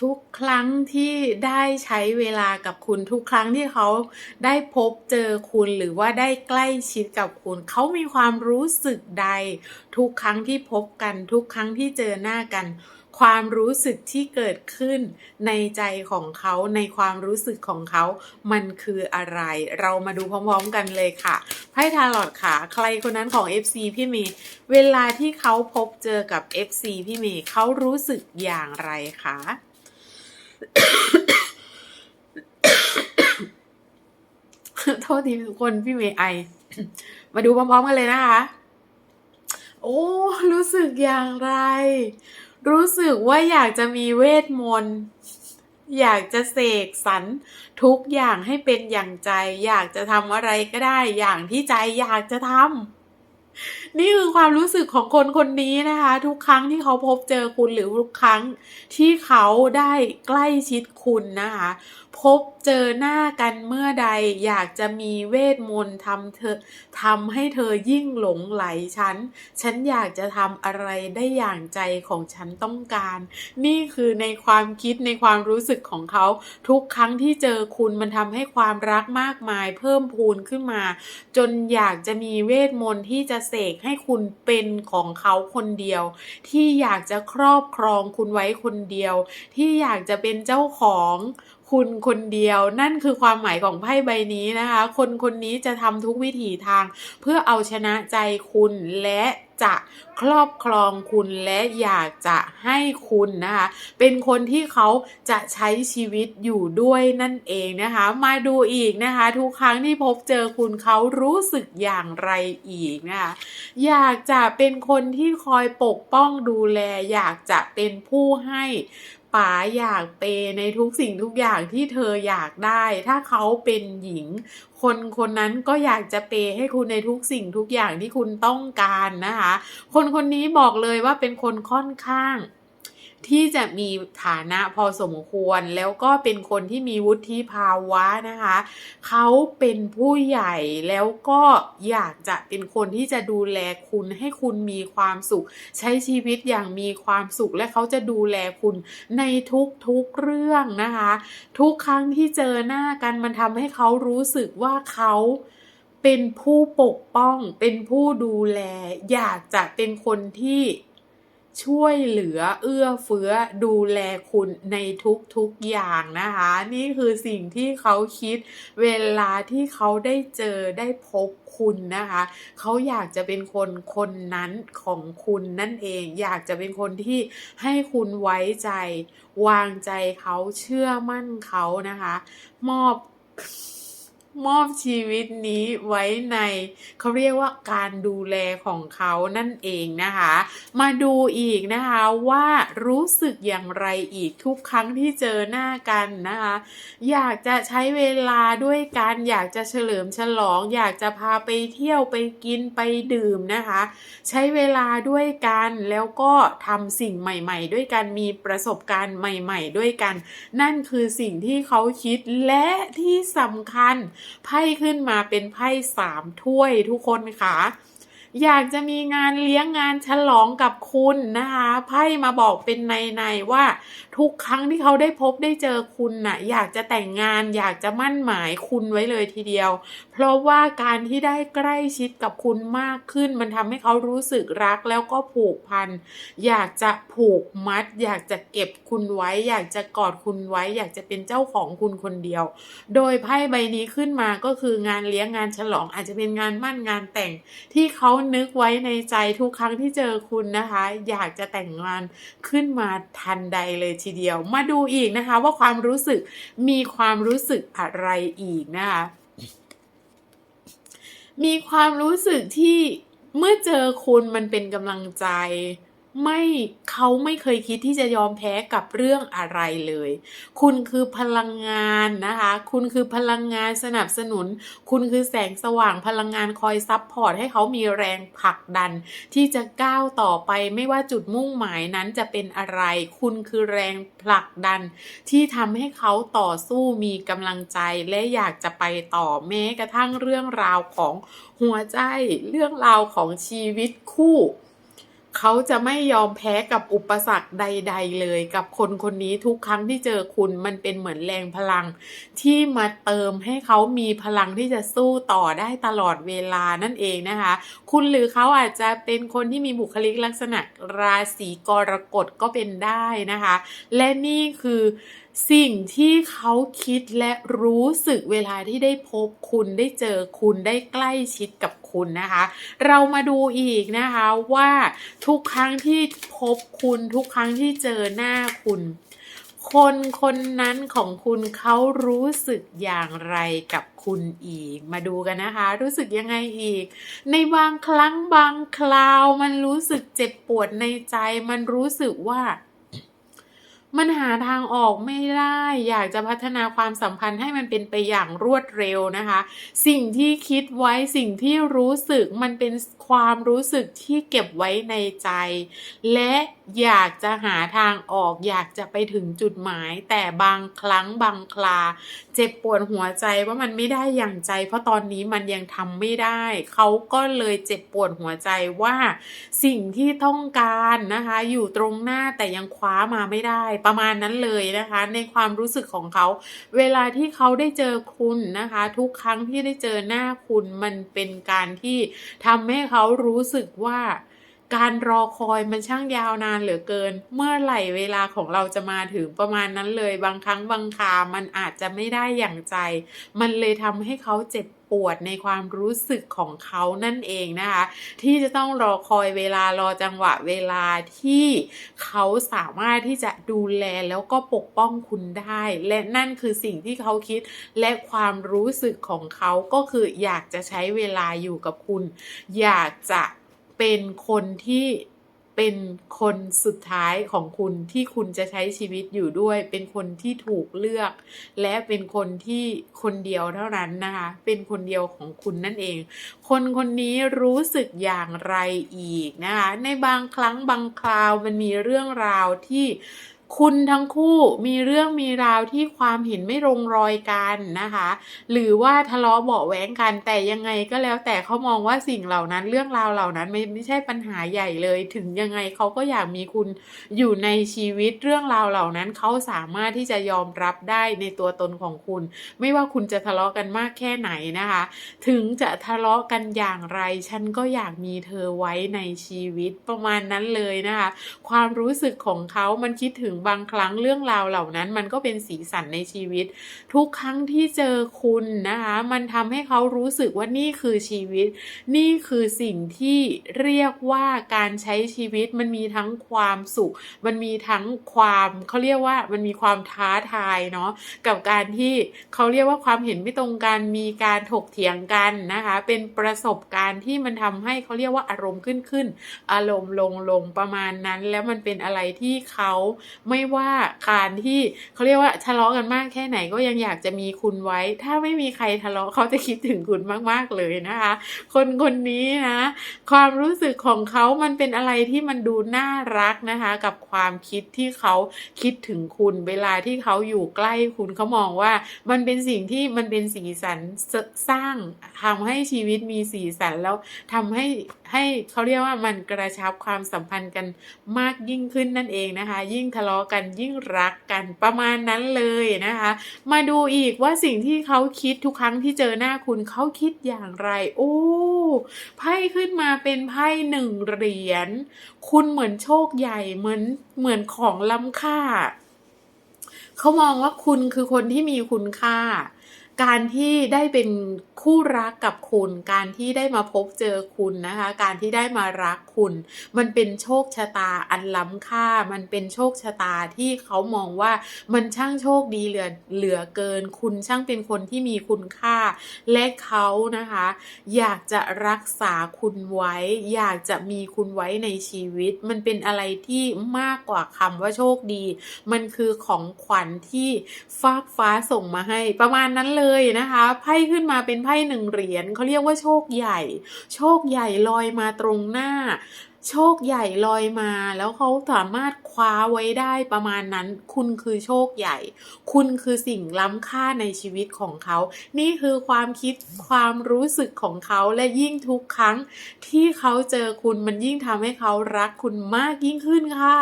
ทุกครั้งที่ได้ใช้เวลากับคุณทุกครั้งที่เขาได้พบเจอคุณหรือว่าได้ใกล้ชิดกับคุณ เขามีความรู้สึกใด ทุกครั้งที่พบกันทุกครั้งที่เจอหน้ากัน ความรู้สึกที่เกิดขึ้นในใจของเขาในความรู้สึกของเขา มันคืออะไร เรามาดูพร้อมๆกันเลยค่ะไพ่ทาร์ลอตค่ะ ใครคนนั้นของ FC พี่เมย์เวลาที่เขาพบเจอกับ FC พี่เมย์เขารู้สึกอย่างไรคะ โทษทีทุกคนพี่เมย์ไอ มาดูพร้อมๆกันเลยนะคะ โอ้ รู้สึกอย่างไร รู้สึกว่าอยากจะมีเวทมนต์อยากจะเสกสรรทุกอย่างให้เป็นอย่างใจ อยากจะทำอะไรก็ได้อย่างที่ใจอยากจะทำ นี่คือความรู้สึกของคนคนนี้นะคะ ทุกครั้งที่เขาพบเจอคุณหรือทุกครั้งที่เขาได้ใกล้ชิดคุณนะคะ พบ เจอหน้ากันเมื่อใดอยากจะมีเวทมนต์ทำเธอทำให้เธอยิ่งหลงไหลฉัน ฉันอยากจะทำอะไรได้อย่างใจของฉันต้องการ นี่คือในความคิดในความรู้สึกของเขา ทุกครั้งที่เจอคุณมันทำให้ความรักมากมาย เพิ่มพูนขึ้นมา จนอยากจะมีเวทมนต์ที่จะเสกให้คุณเป็นของเขาคนเดียว ที่อยากจะครอบครองคุณไว้คนเดียว ที่อยากจะเป็นเจ้าของ คุณคนเดียว นั่นคือความหมายของไพ่ใบนี้นะคะ คนคนนี้จะทำทุกวิถีทาง เพื่อเอาชนะใจคุณและจะครอบครองคุณและอยากจะให้คุณนะคะ เป็นคนที่เขาจะใช้ชีวิตอยู่ด้วยนั่นเองนะคะ มาดูอีกนะคะ ทุกครั้งที่พบเจอคุณเขารู้สึกอย่างไรอีกนะคะ อยากจะเป็นคนที่คอยปกป้องดูแล อยากจะเป็นผู้ให้ ป๋าอยากเปในทุกสิ่งทุกอย่างที่เธออยากได้ ถ้าเขาเป็นหญิง คนคนนั้นก็อยากจะเปให้คุณในทุกสิ่งทุกอย่างที่คุณต้องการนะคะ คนคนนี้บอกเลยว่าเป็นคนค่อนข้าง ที่จะมีฐานะพอสมควร แล้วก็เป็นคนที่มีวุฒิภาวะนะคะ เขาเป็นผู้ใหญ่แล้วก็อยากจะเป็นคนที่จะดูแลคุณให้คุณมีความสุข ใช้ชีวิตอย่างมีความสุขและเขาจะดูแลคุณในทุกๆเรื่องนะคะ ทุกครั้งที่เจอหน้ากันมันทำให้เขารู้สึกว่าเขาเป็นผู้ปกป้อง เป็นผู้ดูแล อยากจะเป็นคนที่ ช่วยเหลือเอื้อเฟื้อดูแลคุณในทุกๆอย่างนะคะ นี่คือสิ่งที่เขาคิดเวลาที่เขาได้เจอได้พบคุณนะคะ เขาอยากจะเป็นคนคนนั้นของคุณนั่นเอง อยากจะเป็นคนที่ให้คุณไว้ใจ วางใจเขาเชื่อมั่นเขานะคะ มอบ มอบชีวิตนี้ไว้ในเขาเรียกว่าการดูแลของเขานั่นเองนะคะ มาดูอีกนะคะว่ารู้สึกอย่างไรอีกทุกครั้งที่เจอหน้ากันนะคะ อยากจะใช้เวลาด้วยกันอยากจะเฉลิมฉลอง อยากจะพาไปเที่ยวไปกินไปดื่มนะคะ ใช้เวลาด้วยกันแล้วก็ทำสิ่งใหม่ ๆ ด้วยกันมีประสบการณ์ใหม่ ๆ ด้วยกัน นั่นคือสิ่งที่เขาคิดและที่สำคัญไพ่ขึ้นมาเป็นไพ่สามถ้วยทุกคนค่ะอยากจะมีงานเลี้ยงงานฉลองกับคุณนะคะไพ่มาบอกเป็นในในๆว่า ทุกครั้งที่เขาได้พบได้เจอคุณน่ะ อยากจะแต่งงาน อยากจะมั่นหมายคุณไว้เลยทีเดียว เพราะว่าการที่ได้ใกล้ชิดกับคุณมากขึ้น มันทำให้เขารู้สึกรักแล้วก็ผูกพัน อยากจะผูกมัด อยากจะเก็บคุณไว้ อยากจะกอดคุณไว้ อยากจะเป็นเจ้าของคุณคนเดียว โดยไพ่ใบนี้ขึ้นมาก็คืองานเลี้ยงงานฉลอง อาจจะเป็นงานมั่นงานแต่งที่เขานึกไว้ในใจทุกครั้งที่เจอคุณนะคะ อยากจะแต่งงานขึ้นมาทันใดเลยทีเดียว มาดูอีกนะคะว่าความรู้สึกมีความรู้สึกอะไรอีกนะคะ มีความรู้สึกที่เมื่อเจอคุณมันเป็นกำลังใจ ไม่เขาไม่เคยคิดที่จะยอมแพ้กับเรื่องอะไรเลย คุณคือพลังงานนะคะ คุณคือพลังงานสนับสนุน คุณคือแสงสว่างพลังงานคอยซับพอร์ตให้เขามีแรงผลักดัน ที่จะก้าวต่อไปไม่ว่าจุดมุ่งหมายนั้นจะเป็นอะไร คุณคือแรงผลักดัน ที่ทำให้เขาต่อสู้มีกำลังใจและอยากจะไปต่อแม้กระทั่งเรื่องราวของหัวใจ เรื่องราวของชีวิตคู่ เขาจะไม่ยอมแพ้กับอุปสรรคใด ๆ เลยกับคนคนนี้ทุกครั้งที่เจอคุณมันเป็นเหมือนแรงพลัง ที่มาเติมให้เขามีพลังที่จะสู้ต่อได้ตลอดเวลานั่นเองนะคะ คุณหรือเขาอาจจะเป็นคนที่มีบุคลิกลักษณะราศีกรกฎก็เป็นได้นะคะ และนี่คือสิ่งที่เขาคิดและรู้สึกเวลาที่ได้พบคุณได้เจอคุณได้ใกล้ชิดกับ คุณนะคะ เรามาดูอีกนะคะว่าทุกครั้งที่พบคุณทุกครั้งที่เจอหน้าคุณคนคนนั้นของคุณเขารู้สึกอย่างไรกับคุณอีก มาดูกันนะคะ รู้สึกยังไงอีก ในบางครั้งบางคราว มันรู้สึกเจ็บปวดในใจ มันรู้สึกว่า มันหาทางออกไม่ได้ อยากจะพัฒนาความสัมพันธ์ให้มันเป็นไปอย่างรวดเร็วนะคะ สิ่งที่คิดไว้สิ่งที่รู้สึกมันเป็นความรู้สึกที่เก็บไว้ในใจ และอยากจะหาทางออก อยากจะไปถึงจุดหมาย แต่บางครั้งบางครา เจ็บปวดหัวใจว่ามันไม่ได้อย่างใจ เพราะตอนนี้มันยังทำไม่ได้ เขาก็เลยเจ็บปวดหัวใจว่าสิ่งที่ต้องการนะคะ อยู่ตรงหน้าแต่ยังคว้ามาไม่ได้ ประมาณนั้นเลยนะคะ ในความรู้สึกของเขา เวลาที่เขาได้เจอคุณนะคะ ทุกครั้งที่ได้เจอหน้าคุณมันเป็นการที่ทำให้เขารู้สึกว่า การรอคอยมันช่างยาวนานเหลือเกิน เมื่อไหร่เวลาของเราจะมาถึงประมาณนั้นเลย บางครั้งบางคามันอาจจะไม่ได้อย่างใจ มันเลยทำให้เขาเจ็บปวดในความรู้สึกของเขานั่นเองนะคะ ที่จะต้องรอคอยเวลารอจังหวะเวลาที่เขาสามารถที่จะดูแลแล้วก็ปกป้องคุณได้ และนั่นคือสิ่งที่เขาคิด และความรู้สึกของเขาก็คืออยากจะใช้เวลาอยู่กับคุณ อยากจะ เป็นคนที่เป็นคนสุดท้ายของคุณที่คุณจะใช้ชีวิตอยู่ด้วย เป็นคนที่ถูกเลือก และเป็นคนที่คนเดียวเท่านั้นนะคะ เป็นคนเดียวของคุณนั่นเอง คนคนนี้รู้สึกอย่างไรอีกนะคะ ในบางครั้งบางคราวมันมีเรื่องราวที่ คุณทั้งคู่มีเรื่องมีราวที่ความเห็นไม่ลงรอยกันนะคะ หรือว่าทะเลาะเบาะแว้งกันแต่ยังไงก็แล้วแต่เขามองว่าสิ่งเหล่านั้นเรื่องราวเหล่านั้นไม่ไม่ใช่ปัญหาใหญ่เลย ถึงยังไงเขาก็อยากมีคุณอยู่ในชีวิตเรื่องราวเหล่านั้นเขาสามารถที่จะยอมรับได้ในตัวตนของคุณ ไม่ว่าคุณจะทะเลาะกันมากแค่ไหนนะคะ ถึงจะทะเลาะกันอย่างไร ฉันก็อยากมีเธอไว้ในชีวิตประมาณนั้นเลยนะคะ ความรู้สึกของเขามันคิดถึงบางครั้งเรื่องราวเหล่านั้น มันก็เป็นสีสันในชีวิต ทุกครั้งที่เจอคุณนะคะ มันทำให้เขารู้สึกว่านี่คือชีวิต นี่คือสิ่งที่เรียกว่าการใช้ชีวิตมันมีทั้งความสุข มันมีทั้งความเขาเรียกว่ามันมีความท้าทายเนาะกับการที่เขาเรียกว่าความเห็นไม่ตรงกันมีการถกเถียงกันนะคะ เป็นประสบการณ์ที่มันทำให้เขาเรียกว่าอารมณ์ขึ้นขึ้น อารมณ์ลงลงประมาณนั้น แล้วมันเป็นอะไรที่เขาไม่ว่าการที่เขาเรียกว่าทะเลาะกันมากแค่ไหนก็ยังอยากจะมีคุณไว้ ถ้าไม่มีใครทะเลาะเขาจะคิดถึงคุณมาก ๆ เลยนะคะ คนคนนี้นะ ความรู้สึกของเขามันเป็นอะไรที่มันดูน่ารักนะคะ กับความคิดที่เขาคิดถึงคุณ เวลาที่เขาอยู่ใกล้คุณเขามองว่า มันเป็นสิ่งที่มันเป็นสีสันสร้างทำให้ชีวิตมีสีสันแล้วทำให้ให้เขาเรียกว่ามันกระชับความสัมพันธ์กันมากยิ่งขึ้นนั่นเองนะคะ ยิ่งทะเลาะกันยิ่งรักกันประมาณนั้นเลยนะคะ มาดูอีกว่าสิ่งที่เขาคิดทุกครั้งที่เจอหน้าคุณเขาคิดอย่างไร โอ้ไพ่ขึ้นมาเป็นไพ่หนึ่งเหรียญคุณเหมือนโชคใหญ่เหมือนเหมือนของล้ำค่า เขามองว่าคุณคือคนที่มีคุณค่า การที่ได้เป็นคู่รักกับคุณ การที่ได้มาพบเจอคุณนะคะ การที่ได้มารักคุณ มันเป็นโชคชะตาอันล้ำค่า มันเป็นโชคชะตาที่เขามองว่ามันช่างโชคดีเหลือเหลือเกิน คุณช่างเป็นคนที่มีคุณค่า และเขานะคะ อยากจะรักษาคุณไว้ อยากจะมีคุณไว้ในชีวิต มันเป็นอะไรที่มากกว่าคำว่าโชคดี มันคือของขวัญที่ฟากฟ้าส่งมาให้ประมาณนั้นเลยเลยนะคะไพ่ขึ้นมาเป็นไพ่หนึ่งเหรียญเขาเรียกว่าโชคใหญ่ โชคใหญ่ลอยมาตรงหน้า โชคใหญ่ลอยมา แล้วเขาสามารถคว้าไว้ได้ประมาณนั้น คุณคือโชคใหญ่ คุณคือสิ่งล้ำค่าในชีวิตของเขา นี่คือความคิดความรู้สึกของเขาและยิ่งทุกครั้งที่เขาเจอคุณมันยิ่งทำให้เขารักคุณมากยิ่งขึ้นค่ะ